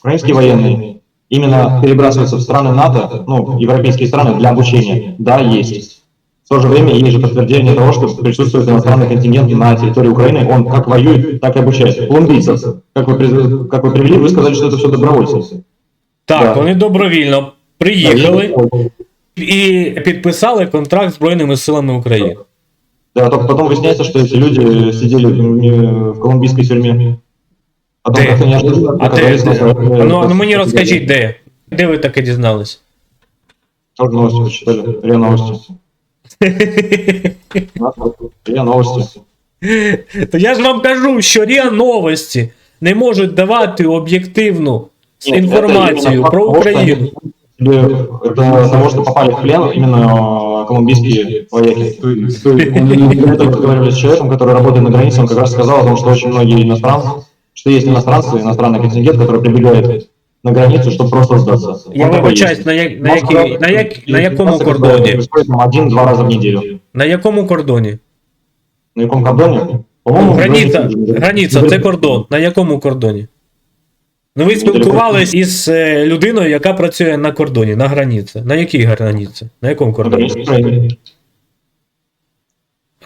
украинские военные именно перебрасываются в страны НАТО, ну, европейские страны для обучения. Да, есть. В то же время есть же подтверждение того, что присутствует иностранный контингент на территории Украины. Он как воюет, так и обучает. Колумбийцев, как вы, приз- как вы привели, вы сказали, что это все добровольцы. Так, Да. вони добровільно приїхали і підписали контракт з Збройними силами України. Да, только потом выясняется, что эти люди сидели в в колумбийской тюрьме. Потом Де? как-то неожиданно А де, оказались на де? своей- Ну, ну мені розкажіть, де? Де ви таке дізнались? Тоже новости почитали. РИА Новости. РИА Новости. То я ж вам кажу, що РІА новості не можуть давати об'єктивну Нет, інформацію это именно про того, что Україну. они- Это того, что попали в плен именно колумбийские вояки. То есть, то есть, мы до этого разговаривали с человеком, который работает на границе, он как раз сказал о том, что очень многие иностранцы, что есть иностранцы, иностранный контингент, который прибегает на границу, чтобы просто сдаться. Я Он такой вибачаюсь, есть. на, як, на, Но якій, сказал, на, як, что на якому ситуация, которая кордоні? происходит там Один-два раза в неделю. На якому кордоні? На каком кордоне? По-моему, Границя, граница- границя, це кордон. На якому кордоні? Ну ви спілкувались із е, людиною, яка працює на кордоні, на границі. На якій границі? На якому На кордоні? границе Украины.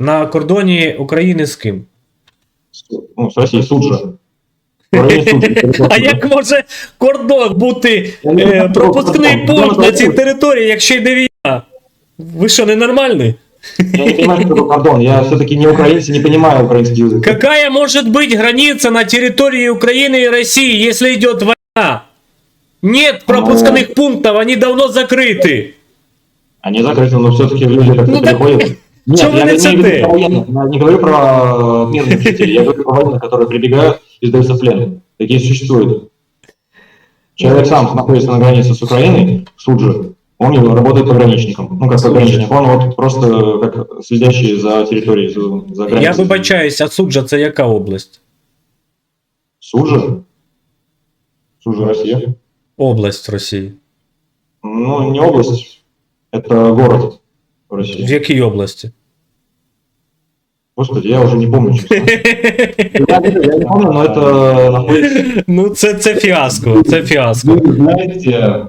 На кордоні України з ким? Ну, с Россией, суд же. В районе суда. А як може кордон бути е, пропускний пункт на цій території, якщо йде війна? Ви що, ненормальний? Я не понимаю, что такое кордон. Я все-таки не украинец и не понимаю украинский язык. Какая может быть граница на территории Украины и России, если идет война? Нет пропускных пунктов, они давно закрыты. Они закрыты, но все-таки люди как-то Ну так переходят. Нет, чё вы я не несете? говорю про военных, я не говорю про э, мирных жителей, я говорю про военных, которые прибегают и сдаются в плен. Такие существуют. Человек сам находится на границе с Украиной, суд же, он его работает пограничником. Ну, как пограничник, он вот просто как следящий за территорией, за, за Я границей. вибачаюсь, а суджа це яка область? Суд же? Суд же Россия. Область Росії. Ну, не область, это город в В России. якій області? Господи, я уже не помню. я не помню, но это находится... Ну, це, це фіаско, це фіаско. Вы знаете,